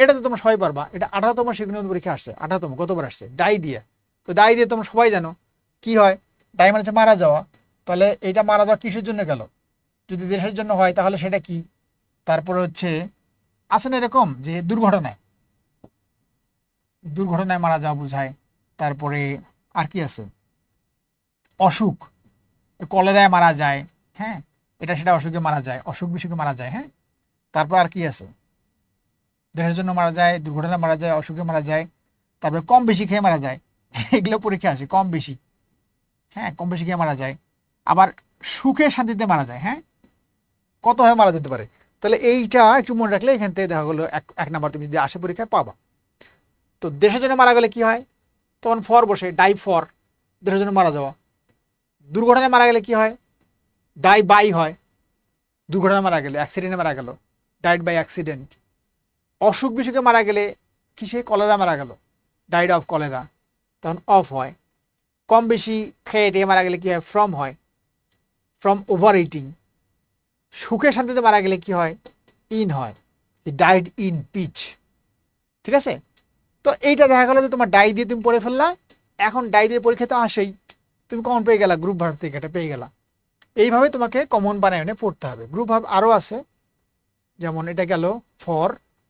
এটা তো তোমরা সবাই পারবা। এটা আঠারোতম শিক্ষণ পরীক্ষা আসছে, আঠারোতম, কতবার আসছে? ডাই দিয়ে। তো ডাই দিয়ে তোমরা সবাই জানো কি হয়। ডাই মানে মারা যাওয়া। তাহলে এটা মারা যাওয়া কিসের জন্য গেল? যদি দেশের জন্য হয়, তাহলে সেটা কি? তারপরে হচ্ছে, আছে না এরকম যে দুর্ঘটনায়? দুর্ঘটনায় মারা যাওয়া বোঝায়। তারপরে আর কি আছে? অসুখ। কলেরায় মারা যায় হ্যাঁ? এটা সেটা অসুখে মারা যায় অসুখ বিসুখে মারা যায় হ্যাঁ? তারপর আর কি আছে? দেহের জন্য মারা যায় দুর্ঘটনা মারা যায়, অসুখে মারা যায়, তারপরে কম বেশি খেয়ে মারা যায়। এগুলো পরীক্ষা আসে কম বেশি। হ্যাঁ কম বেশি খেয়ে মারা যায়। আবার সুখে শান্তিতে মারা যায় হ্যাঁ? কত হয়ে মারা যেতে পারে? তাহলে এইটা একটু মনে রাখলে এখান থেকে দেখা গেলো, এক এক নাম্বার তুমি যদি আসে পরীক্ষায় পাবা। তো দেশের জন্য মারা গেলে কি হয়? তখন ফর বসে, ডাই ফর দেশের জন্য মারা যাওয়া। দুর্ঘটনায় মারা গেলে কি হয়? ডাই বাই হয়। দুর্ঘটনায় মারা গেলে, অ্যাক্সিডেন্টে মারা গেল। Died by accident. অসুখ বিসুখে মারা গেলে কিসে কলেরা মারা গেল? ডাইড অফ কলেরা তখন অফ হয়। কম বেশি খেয়ে দিয়ে মারা গেলে কি হয়? ফ্রম হয়। ফ্রম ওভার ইটিং সুখে শান্তিতে মারা গেলে কি হয়? ইন হয়। ডাইড ইন পিচ ঠিক আছে? তো এইটা দেখা গেলো যে তোমার ডাই দিয়ে তুমি পড়ে ফেললা। এখন ডাই দিয়ে পরীক্ষা তো আসেই। তুমি কমন পেয়ে গেলা গ্রুপ ভার্ব থেকে এটা পেয়ে গেলা। এইভাবে তোমাকে কমন বানায় পড়তে হবে। গ্রুপ ভার্ব আরও আছে। যেমন এটা গেল ফর